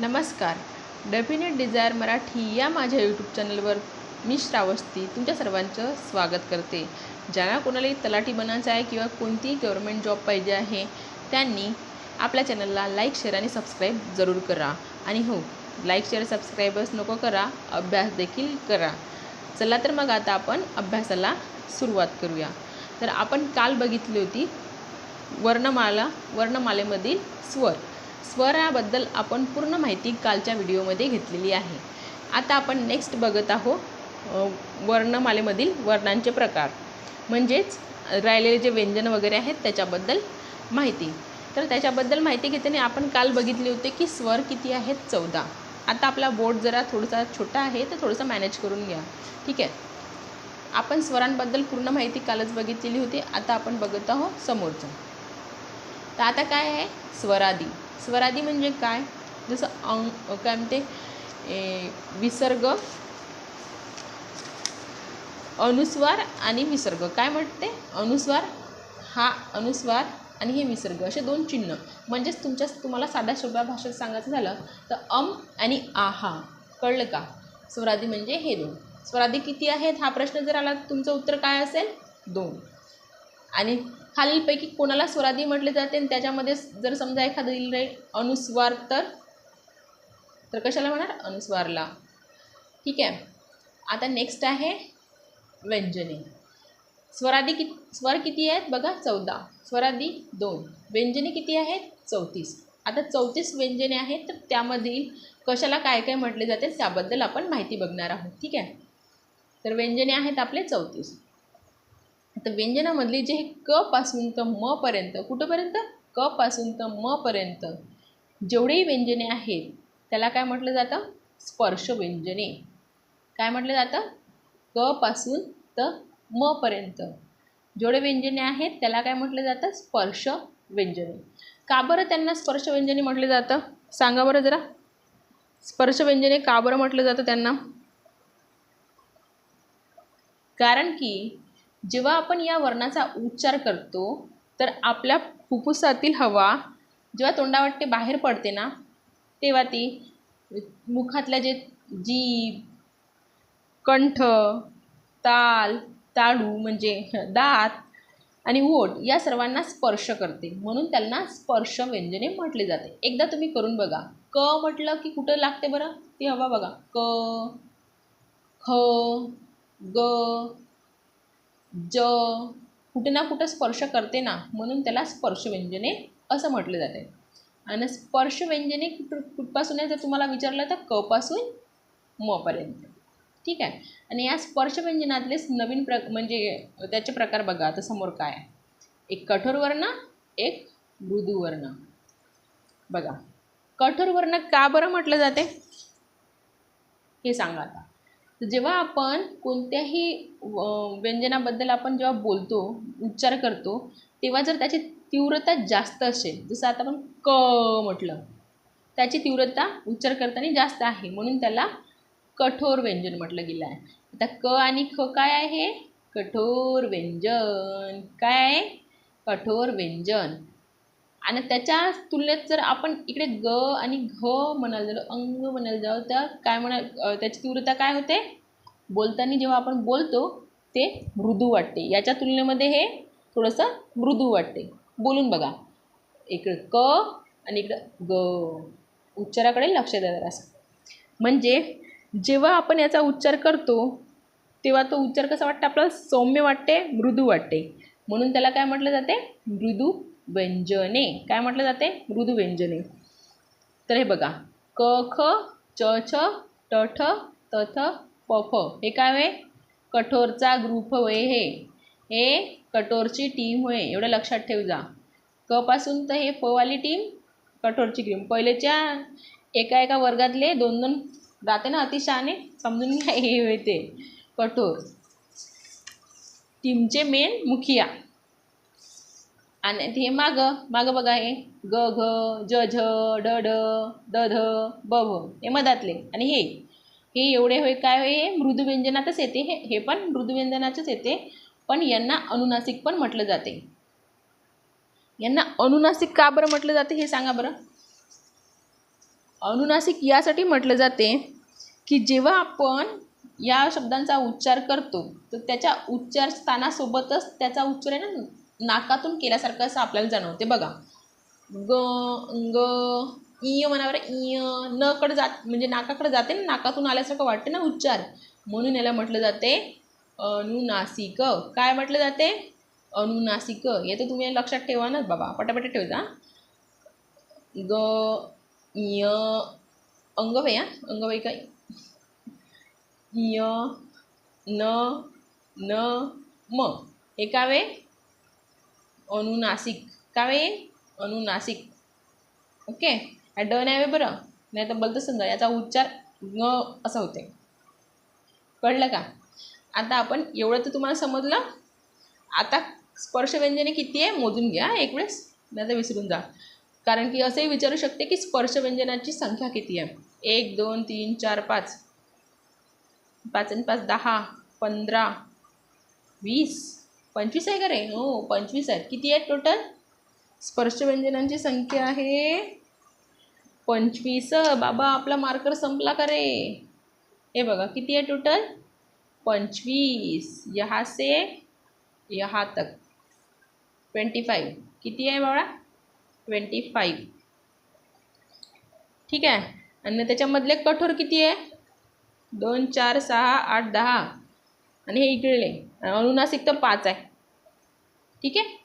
नमस्कार. Definite Dzire Marathi या माझ्या यूट्यूब चॅनलवर मी श्रावस्ती तुमच्या सर्वांचं स्वागत करते. ज्यांना कोणालाही तलाठी बनायचं आहे किंवा कोणतीही गव्हर्मेंट जॉब पाहिजे आहे त्यांनी आपल्या चॅनलला लाईक शेअर आणि सबस्क्राईब जरूर करा. आणि हो लाईक शेअर सबस्क्राईबर्स नको करा अभ्यास देखील करा. चला तर मग आता आपण अभ्यासाला सुरुवात करूया. तर आपण काल बघितली होती वर्णमाला वर्णमालेमधील स्वर. स्वराबद्दल आपण पूर्ण माहिती कालच्या व्हिडिओमध्ये घेतलेली आहे. आता आपण नेक्स्ट बघत आहोत वर्णमालेमधील वर्णांचे प्रकार. म्हणजेच राहिलेले जे व्यंजन वगैरे आहेत त्याच्याबद्दल माहिती. तर त्याच्याबद्दल माहिती घेताना आपण काल बघितले होते की स्वर किती आहेत? चौदा. आता आपला बोर्ड जरा थोडासा छोटा आहे तर थोडंसं मॅनेज करून घ्या. ठीक आहे? आपण स्वरांबद्दल पूर्ण माहिती कालच बघितलेली होती. आता आपण बघत आहोत समोरचं. तर आता काय आहे? स्वरादी. स्वरादी म्हणजे काय? जसं अंग काय म्हणते? ए, विसर्ग अनुस्वार आणि विसर्ग. काय म्हणते? अनुस्वार हा अनुस्वार आणि हे विसर्ग. असे दोन चिन्ह. म्हणजेच तुमच्या तुम्हाला साध्या सोप्या भाषेत सांगायचं झालं तर अम आणि आहा. कळलं का? स्वरादी म्हणजे हे दोन. स्वरादी किती आहेत? हा प्रश्न जर आला तुमचं उत्तर काय असेल? दोन. आणि खालीलपैकी कोणाला स्वरादी म्हटले जाते आणि त्याच्यामध्ये जर समजा एखादं दिलं राहील अनुस्वार तर तर कशाला म्हणणार अनुस्वारला. ठीक आहे. आता नेक्स्ट आहे व्यंजने. स्वरादी कि स्वर किती आहेत? बघा चौदा. स्वरादी दोन. व्यंजने किती आहेत? चौतीस. आता चौतीस व्यंजने आहेत तर त्यामधील कशाला काय काय म्हटले जाते? त्याबद्दल आपण माहिती बघणार आहोत. ठीक आहे. तर व्यंजने आहेत आपले चौतीस. तर व्यंजनामधली जे हे क पासून तर म पर्यंत कुठंपर्यंत? क पासून तर म पर्यंत. जेवढेही व्यंजने आहेत त्याला काय म्हटलं जातं? स्पर्श व्यंजने. काय म्हटलं जातं? क पासून तर म पर्यंत. जेवढे व्यंजने आहेत त्याला काय म्हटलं जातं? स्पर्श व्यंजने. का बरं त्यांना स्पर्श व्यंजने म्हटलं जातं? सांगा बरं जरा. स्पर्श व्यंजने का बरं म्हटलं जातं त्यांना? कारण की जेव्हा आपण या वर्णाचा उच्चार करतो तर आपल्या फुफ्फुसातील हवा जेव्हा तोंडावाटे बाहेर पडते ना तेव्हा ती मुखातल्या जे जीभ कंठ ताल ताळू म्हणजे दात आणि ओठ या सर्वांना स्पर्श करते. म्हणून त्यांना स्पर्श व्यंजने म्हटले जाते. एकदा तुम्ही करून बघा. क म्हटलं की कुठं लागते बरं? ती हवा बघा. क ख ग ज कुठे ना कुठं स्पर्श करते ना म्हणून त्याला स्पर्श व्यंजने असं म्हटलं जाते आणि स्पर्श व्यंजने कुठ कुठपासून आहे? जर तुम्हाला विचारलं तर क पासून ठीक आहे? आणि या स्पर्श व्यंजनातलेच नवीन प्र म्हणजे त्याचे प्रकार बघा. आता समोर काय आहे? एक कठोर वर्ण एक मृदू वर्ण बघा. कठोर वर्ण का बरं म्हटलं जाते? हे सांगा आता. तर जेव्हा आपण कोणत्याही व्यंजनाबद्दल आपण जेव्हा बोलतो उच्चार करतो तेव्हा जर त्याची तीव्रता जास्त असेल जसं आता आपण क म्हटलं त्याची तीव्रता उच्चार करताना जास्त आहे म्हणून त्याला कठोर व्यंजन म्हटलं गेलं आहे. आता क आणि ख काय आहे? कठोर व्यंजन. काय आहे? कठोर व्यंजन. आणि त्याच्या तुलनेत जर आपण इकडे ग आणि घ म्हणायला झालो अंग म्हणायला जाऊ तर काय म्हणा त्याची तीव्रता काय होते? बोलताना जेव्हा आपण बोलतो ते मृदू वाटते. याच्या तुलनेमध्ये हे थोडंसं मृदू वाटते. बोलून बघा. इकडं क आणि इकडं ग. उच्चाराकडे लक्ष द्या जरासं म्हणजे जेव्हा आपण याचा उच्चार करतो तेव्हा तो उच्चार कसा वाटतं? आपल्याला सौम्य वाटते मृदू वाटते. म्हणून त्याला काय म्हटलं जाते? मृदू व्यंजने. काय म्हटलं जाते? मृदू व्यंजने तर हे बघा. क ख च छ ट ठ त थ प फ. हे काय होय? कठोरचा ग्रुप होय हे. हे कठोरची टीम होय. एवढं लक्षात ठेव जा. क पासून तर हे फवाली टीम कठोरची टीम पहिलेच्या एका एका वर्गातले दोन दोन जाते ना अतिशहाणे? समजून घ्या हे होय ते. कठोर. टीमचे मेन मुखिया. आणि हे मागं मागं बघा हे. ग घ ज झ ड ड द ध ब भ. हे मधातले. आणि हे. हे एवढे होय काय होय? हे मृदुव्यंजनातच येते. हे हे पण मृदू व्यंजनाचंच येते. पण यांना अनुनासिक पण म्हटलं जाते. यांना अनुनासिक का बरं म्हटलं जाते हे सांगा बरं? अनुनासिक यासाठी म्हटलं जाते की जेव्हा आपण या शब्दांचा उच्चार करतो तर त्याच्या उच्चार स्थानासोबतच त्याचा उच्चार आहे ना? नाकातून केल्यासारखं असं आपल्याला जाणवते. बघा. ग ग इय म्हणावर इय न जात म्हणजे नाकाकडे जाते ना नाकातून आल्यासारखं वाटते ना उच्चार. म्हणून याला म्हटलं जाते अनुनासिक. काय म्हटलं जाते? अनुनासिक. हे तर तुम्ही लक्षात ठेवा ना बाबा. पटापट ठेवता. ग इय अंगवय हा? अंगवय काय? इय न न म. हे कावे अनुनासिक कावे अनुनासिक ओके हा ड नाही बरं नाही तर बोलतं समजा याचा उच्चार ग असा होते कळलं का आता आपण एवढं तर तुम्हाला समजलं आता स्पर्श व्यंजने किती आहे मोजून घ्या एक वेळेस नाही तर विसरून जा कारण की असंही विचारू शकते की स्पर्श व्यंजनाची संख्या किती आहे एक दोन तीन चार पाच पाच आणि पाच दहा पंधरा वीस पंचवीस आहे का रे? हो पंचवीस आहेत. किती आहेत टोटल स्पर्शव्यंजनांची संख्या आहे पंचवीस. बाबा आपला मार्कर संपला का रे? हे बघा किती आहे टोटल पंचवीस. यहा से यहा तक ट्वेंटी फाईव्ह किती आहे बाळा? ट्वेंटी फाईव्ह ठीक आहे. आणि त्याच्यामधले कठोर किती आहे? दोन चार सहा आठ दहा. आणि हे इकडले. अनुनासिक तर पाच आहे. ठीक आहे?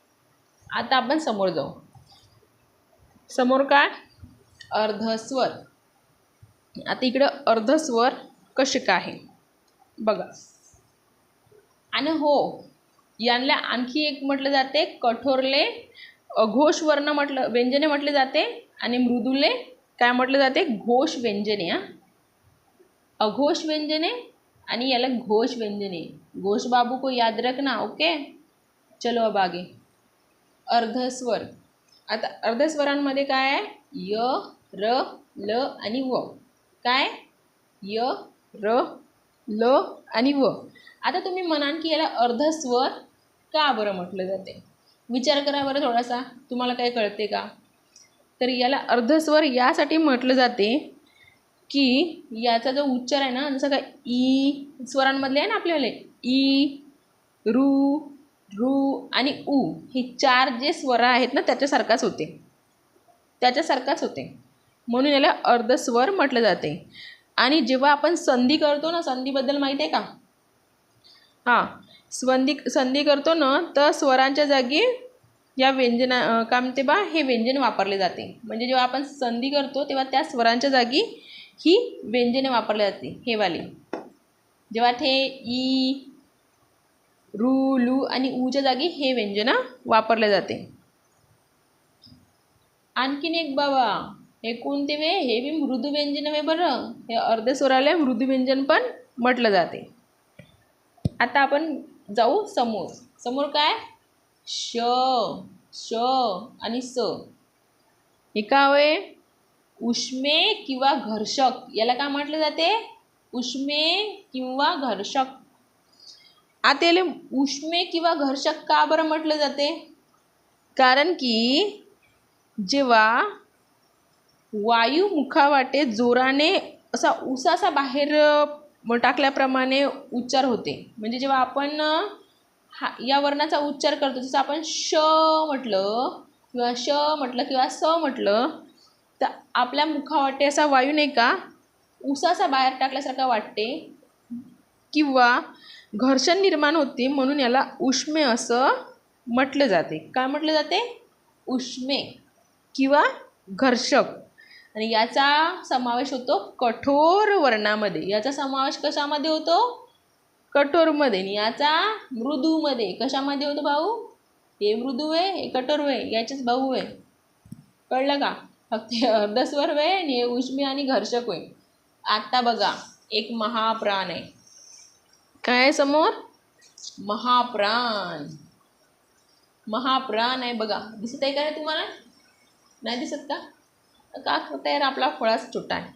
आता आपण समोर जाऊ. समोर काय? अर्धस्वर. आता इकडं अर्धस्वर कसे काय आहे? बघा. आणि हो यांना आणखी एक म्हटलं जाते कठोरले अघोष वर्ण म्हटलं व्यंजने म्हटले जाते आणि मृदुले काय म्हटलं जाते? घोष व्यंजने हां. अघोष व्यंजने आणि याला घोष व्यंजने घोष बाबू को याद रखना ओके? चलो अब आगे. अर्धस्वर. आता अर्धस्वरांमध्ये काय आहे? य र ल आणि व. काय? य र ल आणि व. आता तुम्ही म्हणाल की याला अर्धस्वर का बरं म्हटलं जाते? विचार करा बरं थोडासा. तुम्हाला काय कळते का? तर याला अर्धस्वर यासाठी म्हटलं जाते की याचा जो उच्चार आहे ना जसं का ई स्वरांमधले आहे ना आपल्याला ई रू रू आणि ऊ हे चार जे स्वर आहेत ना त्याच्यासारखाच होते. त्याच्यासारखाच होते. म्हणून याला अर्धस्वर म्हटलं जाते. आणि जेव्हा आपण संधी करतो ना संधीबद्दल माहीत आहे का? हां संधी संधी करतो ना तर स्वरांच्या जागी या व्यंजना काय म्हणते बा हे व्यंजन वापरले जाते. म्हणजे जेव्हा आपण संधी करतो तेव्हा त्या स्वरांच्या जागी ही व्यंजने वापरली जाते हे वाली. जेव्हा ते ई रू लू आणि ऊच्या जागी हे व्यंजनं वापरले जाते. आणखीन एक बाबा हे कोणते वे हे बी मृदू व्यंजन वे बरं. हे अर्धे स्वराला मृदू व्यंजन पण म्हटलं जाते. आता आपण जाऊ समोर. समोर काय? श श आणि स. हे का होय? उष्मे किंवा घर्षक. याला काय म्हटलं जाते? उष्मे किंवा घर्षक. आता याला उष्मे किंवा घर्षक का बरं म्हटलं जाते? कारण की जेव्हा वायू मुखावाटे जोराने असा उसासा बाहेर टाकल्याप्रमाणे उच्चार होते. म्हणजे जेव्हा आपण हा या वर्णाचा उच्चार करतो जसं आपण श म्हटलं किंवा श म्हटलं किंवा स म्हटलं तर आपल्या मुखावाटे असा वायू नाही का उसासा बाहेर टाकल्यासारखा वाटते. किंवा घर्षण निर्माण होते म्हणून याला उष्मे असं म्हटलं जाते. काय म्हटलं जाते? उष्मे किंवा घर्षक. आणि याचा समावेश होतो कठोर वर्णामध्ये. याचा समावेश कशामध्ये होतो? कठोरमध्ये. आणि याचा मृदूमध्ये. कशामध्ये होतो भाऊ? हे मृदू आहे हे कठोर आहे याचेच भाऊ आहे. कळलं का? फक्त हे अर्धस्वर वे आणि हे उष्मी आणि घर्षक होय आता बघा एक महाप्राण आहे. काय आहे समोर? महाप्राण. महाप्राण आहे बघा. दिसत आहे का तुम्हाला? नाही दिसत का? का यार? आपला फळाच छोटा आहे.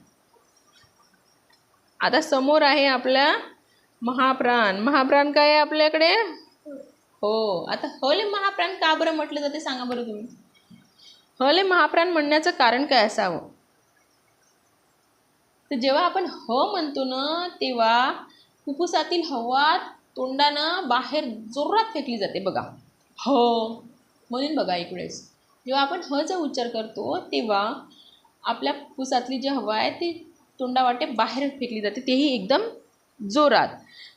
आता समोर आहे आपल्या महाप्राण. महाप्राण काय आहे आपल्याकडे? हो. आता हले महाप्राण का बरं म्हटलं जाते सांगा बरं तुम्ही. हले महाप्राण म्हणण्याचं कारण काय असावं? तर जेव्हा आपण ह म्हणतो ना तेव्हा फुफ्फुसातील हवा तोंडानं बाहेर जोरात फेकली जाते बघा. ह. म्हणून बघा एक वेळेस. जेव्हा आपण हचा उच्चार करतो तेव्हा आपल्या फुफ्फुसातली जी हवा आहे ती तोंडावाटे बाहेर फेकली जाते. तेही एकदम जोरात.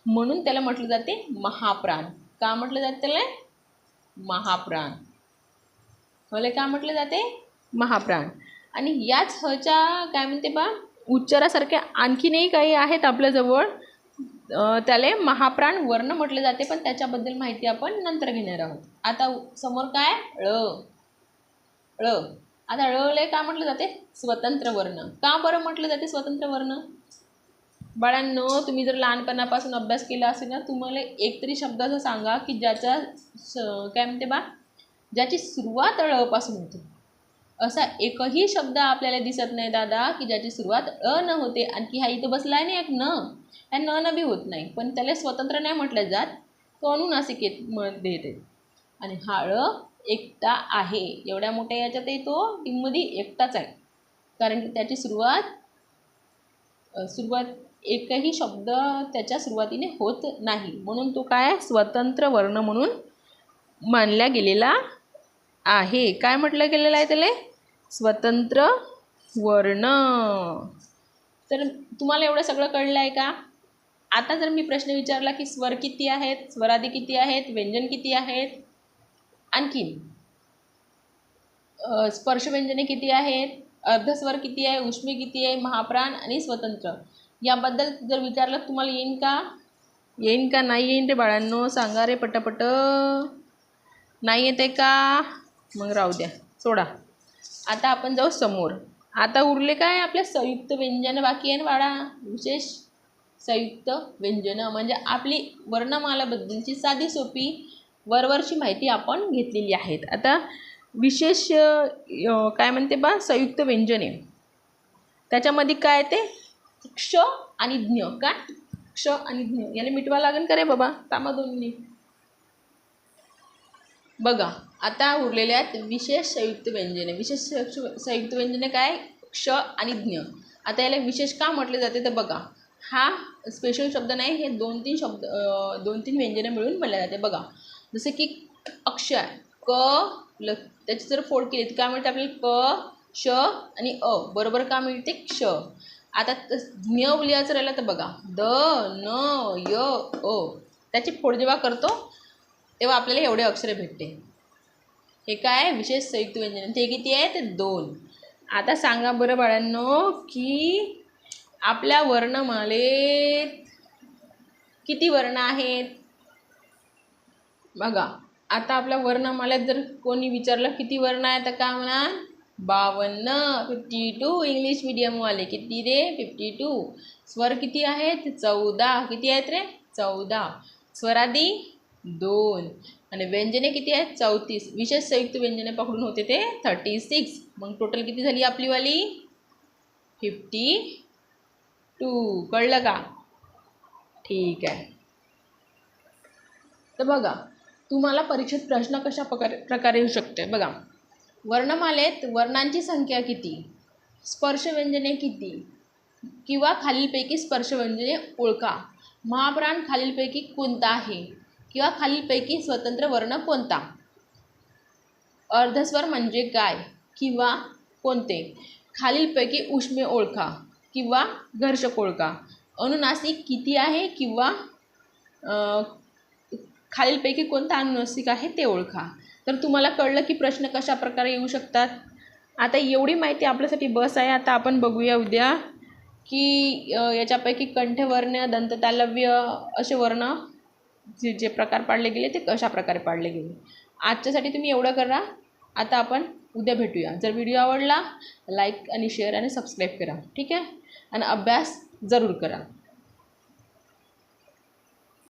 म्हणून त्याला म्हटलं जाते महाप्राण. का म्हटलं जाते त्याला? महाप्राण. मला का म्हटलं जाते? महाप्राण. आणि याच हच्या काय म्हणते बा? उच्चारासारख्या आणखीनही काही आहेत आपल्याजवळ त्याला महाप्राण वर्ण म्हटले जाते पण त्याच्याबद्दल माहिती आपण नंतर घेणार आहोत. आता समोर काय? ळ. ळ. आता ळले का म्हटलं जाते? स्वतंत्र वर्ण. का बरं म्हटलं जाते स्वतंत्र वर्ण? बाळांनो तुम्ही जर लहानपणापासून अभ्यास केला असेल ना तुम्हाला एकतरी शब्द शब्दाचं सांगा की ज्याच्या काय म्हणते बा? ज्याची सुरुवात ळपासून होते. असा एकही शब्द आपल्याला दिसत नाही दादा की ज्याची सुरुवात अ न होते आणखी हा इथं बसला आहे ना एक न ह्या न न बी होत नाही. पण त्याला स्वतंत्र नाही म्हटलं जात तो अनुनासिकेत मध्ये येते. आणि हा ळ एकटा आहे. एवढ्या मोठ्या याच्यातही तो टीममध्ये एकटाच आहे. कारण की त्याची सुरुवात सुरुवात एकही शब्द त्याच्या सुरुवातीने होत नाही. म्हणून तो काय? स्वतंत्र वर्ण म्हणून मानला गेलेला आहे. काय म्हटलं गेलेलं आहे त्याला? स्वतंत्र वर्ण. तर तुम्हाला एवढं सगळं कळलं आहे का? आता जर मी प्रश्न विचारला की स्वर किती आहेत स्वरादी किती आहेत व्यंजन किती आहेत? आणखीन. स्पर्श स्पर्शव्यंजने किती आहेत अर्धस्वर किती आहे उष्मी किती आहे महाप्राण आणि स्वतंत्र. याबद्दल जर विचारलं तुम्हाला येईन का? येईन का? नाही येईन रे बाळांनो. सांगा रे पटापट. नाही येते का? मग राहू द्या. सोडा. आता आपण जाऊ समोर. आता उरले काय आपल्या संयुक्त व्यंजन बाकी आहे ना वाडा विशेष संयुक्त व्यंजनं म्हणजे आपली वर्णमालाबद्दलची साधी सोपी वरवरची माहिती आपण घेतलेली आहेत. आता विशेष काय म्हणते बा? संयुक्त व्यंजने त्याच्यामध्ये काय ते? क्ष आणि ज्ञ. काय क्ष आणि ज्ञ. याला मिटवा लागेल का रे बाबा? कामा दोन मिनिट बघा. आता उरलेले आहेत विशेष संयुक्त व्यंजने. विशेष संयुक्त व्यंजने काय? क्ष आणि ज्ञ. आता याला विशेष का म्हटले जाते? तर बघा हा स्पेशल शब्द नाही हे दोन तीन शब्द दोन तीन व्यंजने मिळून म्हटल्या जाते. बघा जसं की अक्ष आहे क ल त्याची जर फोड केली तर काय मिळते आपल्याला? क श आणि अ. बरोबर का मिळते? क्ष. आता ज्ञ उलियाचं राहिलं तर बघा द न य अ. त्याची फोड जेव्हा करतो तेव्हा आपल्याला एवढे अक्षरे भेटते. हे काय? विशेष संयुक्त व्यंजन. ते किती आहे ते दोन. आता सांगा बरं बाळांनो की आपल्या वर्णमालेत किती वर्ण आहेत? बघा आता आपल्या वर्णमालेत जर कोणी विचारलं किती वर्ण आहे तर काय म्हणाल? बावन्न. फिफ्टी टू इंग्लिश मिडियमवाले किती रे? फिफ्टी टू स्वर किती आहेत? चौदा. किती आहेत रे? चौदा. स्वरादी दोन. आणि व्यंजने किती आहेत? चौतीस. विशेष संयुक्त व्यंजने पकडून होते ते थर्टी सिक्स मग टोटल किती झाली आपलीवाली? फिफ्टी टू कळलं का? ठीक आहे. तर बघा तुम्हाला परीक्षेत प्रश्न कशा प्रकारे प्रकारे येऊ शकते बघा वर्णमालेत वर्णांची संख्या किती? स्पर्शव्यंजने किती? किंवा खालीलपैकी स्पर्शव्यंजने ओळखा. महाप्राण खालीलपैकी कोणता आहे? किंवा खालीलपैकी स्वतंत्र वर्ण कोणता? अर्धस्वर म्हणजे काय किंवा कोणते? खालीलपैकी उष्मे ओळखा किंवा घर्षक ओळखा. अनुनासिक किती आहे किंवा खालीलपैकी कोणता अनुनासिक आहे ते ओळखा. तर तुम्हाला कळलं की प्रश्न कशा प्रकारे येऊ शकतात? आता एवढी माहिती आपल्यासाठी बस आहे. आता आपण बघूया उद्या की याच्यापैकी कंठवर्ण दंततालव्य असे वर्ण जे जे प्रकार पाडले गेले ते कशा प्रकारे पाडले गेले? आजच्यासाठी तुम्ही एवढं करा. आता आपण उद्या भेटूया. जर व्हिडिओ आवडला लाईक आणि शेअर आणि सबस्क्राईब करा. ठीक आहे? आणि अभ्यास जरूर करा.